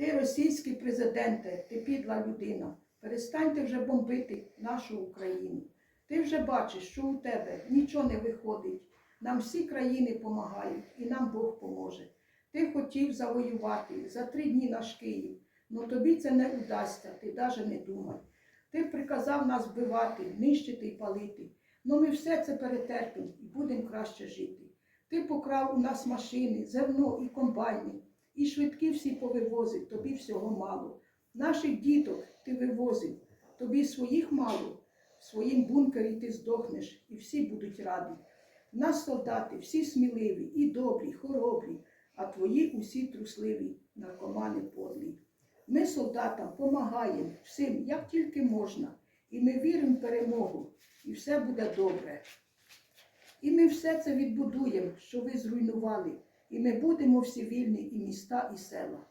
Ти російський президенте, ти підла людина. Перестаньте вже бомбити нашу Україну. Ти вже бачиш, що у тебе нічого не виходить. Нам всі країни допомагають і нам Бог поможе. Ти хотів завоювати за три дні наш Київ, але тобі це не удасться, ти навіть не думай. Ти приказав нас вбивати, нищити і палити. Ну ми все це перетерпимо і будемо краще жити. Ти покрав у нас машини, зерно і комбайни, і швидкі всі повивозив, тобі всього мало. Наших діток ти вивозив, тобі своїх мало, в своїм бункері ти здохнеш, і всі будуть раді. Нас солдати всі сміливі, і добрі, хоробрі, а твої усі трусливі, наркомани подлі. Ми солдатам помагаємо всім, як тільки можна, і ми віримо в перемогу, і все буде добре. І ми все це відбудуємо, що ви зруйнували, і ми будемо всі вільні і міста, і села.